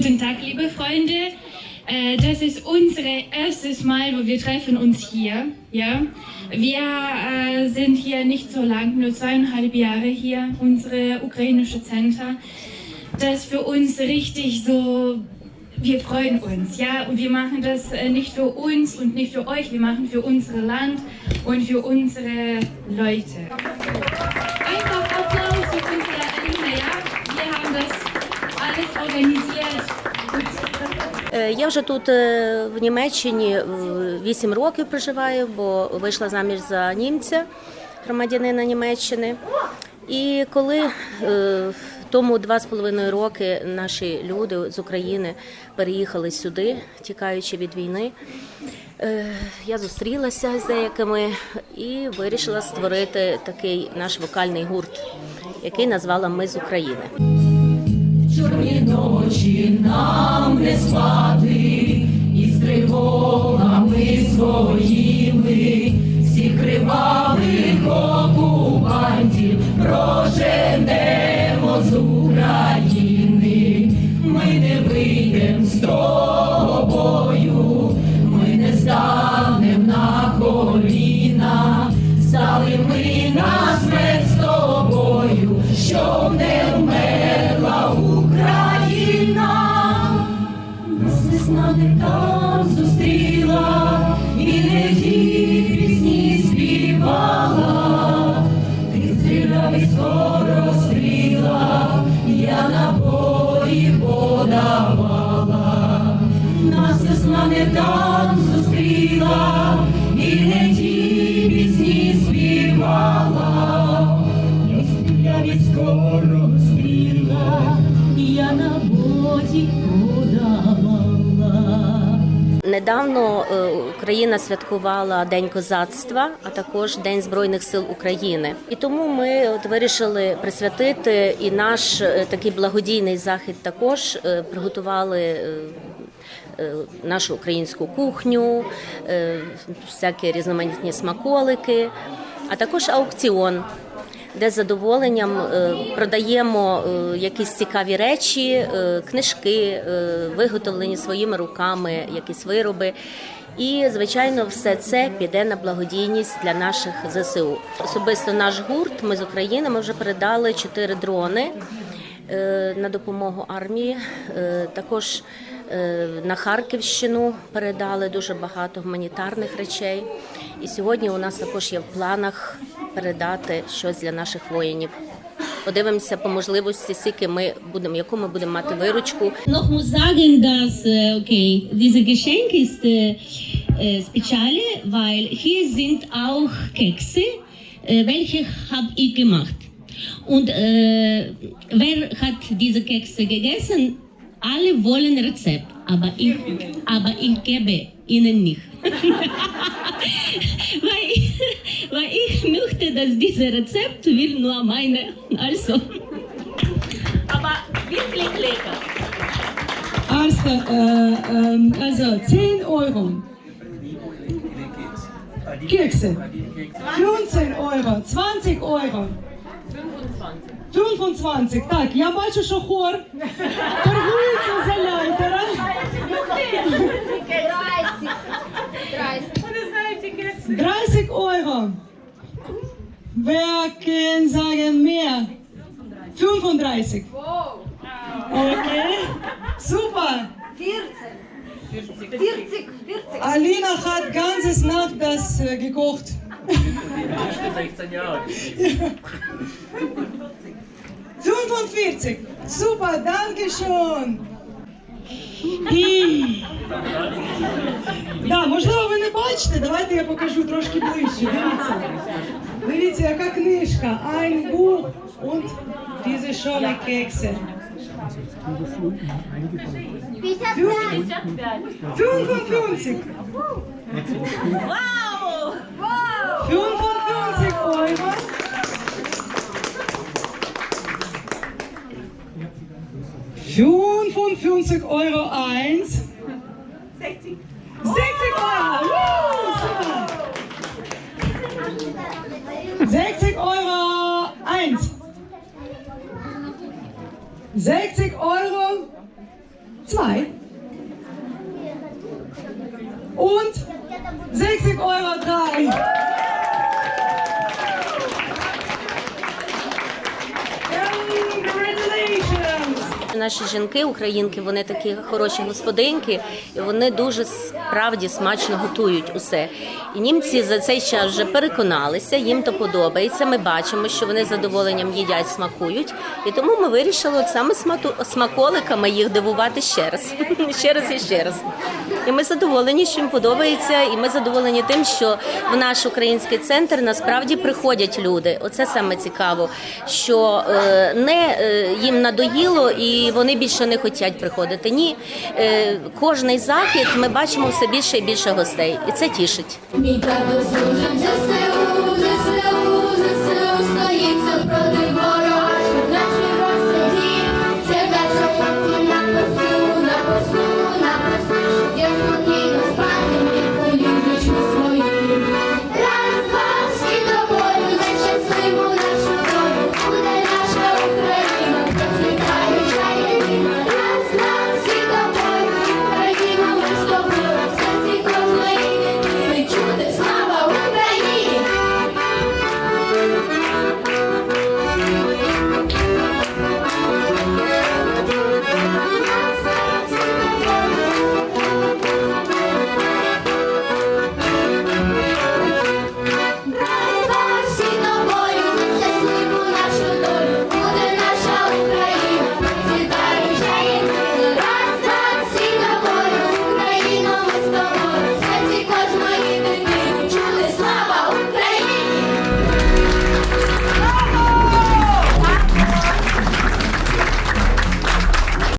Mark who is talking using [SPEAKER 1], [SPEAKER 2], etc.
[SPEAKER 1] Guten Tag, liebe Freunde. Äh, Das ist unser erstes Mal, wo wir treffen uns hier. Ja, wir äh, sind hier nicht so lang, nur zweieinhalb Jahre hier, unsere ukrainische Center. Das ist für uns richtig so. Wir freuen uns, ja, und wir machen das äh, nicht für uns und nicht für euch, wir machen für unser Land und für unsere Leute. Einfach
[SPEAKER 2] Я вже тут е, в Німеччині 8 років проживаю, бо вийшла заміж за німця, громадянина Німеччини. І коли е, тому два з половиною роки наші люди з України переїхали сюди, тікаючи від війни, е, я зустрілася з деякими і вирішила створити такий наш вокальний гурт, який назвала Ми з України.
[SPEAKER 3] Чорні ночі нам не спати, і з тривогами своїми всіх кривавих окупантів проженемо з України. Ми не вийдем з тобою, ми не станем на коліна, стали ми на смерть з тобою, щоб не Нас не там зустріла, і не ті пісні співала, ти стріляв і скоро стріла, я набої подавала, нас весна не там
[SPEAKER 2] Недавно е, Україна святкувала День козацтва, а також День Збройних сил України. І тому ми от вирішили присвятити і наш е, такий благодійний захід. Також е, приготували. Нашу українську кухню, всякі різноманітні смаколики, а також аукціон, де з задоволенням е, продаємо е, якісь цікаві речі, е, книжки, виготовлені своїми руками, якісь вироби. І, звичайно, все це піде на благодійність для наших ЗСУ. Особисто наш гурт, ми з України, ми вже передали чотири дрони на допомогу армії. Також на Харківщину передали дуже багато гуманітарних речей. І сьогодні у нас також є в планах передати щось для наших воїнів. Подивимося по можливості, скільки ми будемо, яку ми будемо мати виручку.
[SPEAKER 4] noch muss sagen, dass äh, okay, dieses Geschenk ist äh, äh, spezial, weil hier sind auch Kekse, äh, welche habe ich gemacht. Und äh, wer hat diese Kekse gegessen? Alle wollen Rezept, aber ich, aber ich gebe ihnen nicht. weil, ich, weil ich möchte, dass dieses Rezept will nur meine. Also. Aber wirklich lecker.
[SPEAKER 5] Also, äh, ähm, also 10 Euro. Kekse. 15 Euro, 20 Euro. 25. Так, я бачу, що хор торгується за ляйтера.
[SPEAKER 6] Здрасте.
[SPEAKER 5] 30 Euro. Wer kann sagen mehr? 35. Okay. Super.
[SPEAKER 6] 40. 40. 40.
[SPEAKER 5] Alina hat ganzes Nacht das äh, gekocht.
[SPEAKER 7] 16 Jahre.
[SPEAKER 5] 45. Super, danke schön. Да, можливо, ви не бачите. Давайте я покажу трошки ближче. Дивіться. Дивіться, яка книжка. Ein Buch und diese schöne Kekse. 55.
[SPEAKER 4] Wow!
[SPEAKER 5] 55 Euro. Fünfundfünfzig Euro eins. 60. 60 Euro. Super. 60 Euro eins. 60 Euro Zwei. Und 60 Euro drei.
[SPEAKER 2] Наші жінки, українки, вони такі хороші господинки, і вони дуже справді смачно готують усе. І німці за цей час вже переконалися, їм то подобається. Ми бачимо, що вони з задоволенням їдять, смакують. І тому ми вирішили от саме смаколиками їх дивувати ще раз, ще раз і ще раз. І ми задоволені, що їм подобається, і ми задоволені тим, що в наш український центр насправді приходять люди. Оце саме цікаво, що е, не е, їм надоїло і вони більше не хочуть приходити. Ні, е, кожний захід ми бачимо все більше і більше гостей, і це тішить.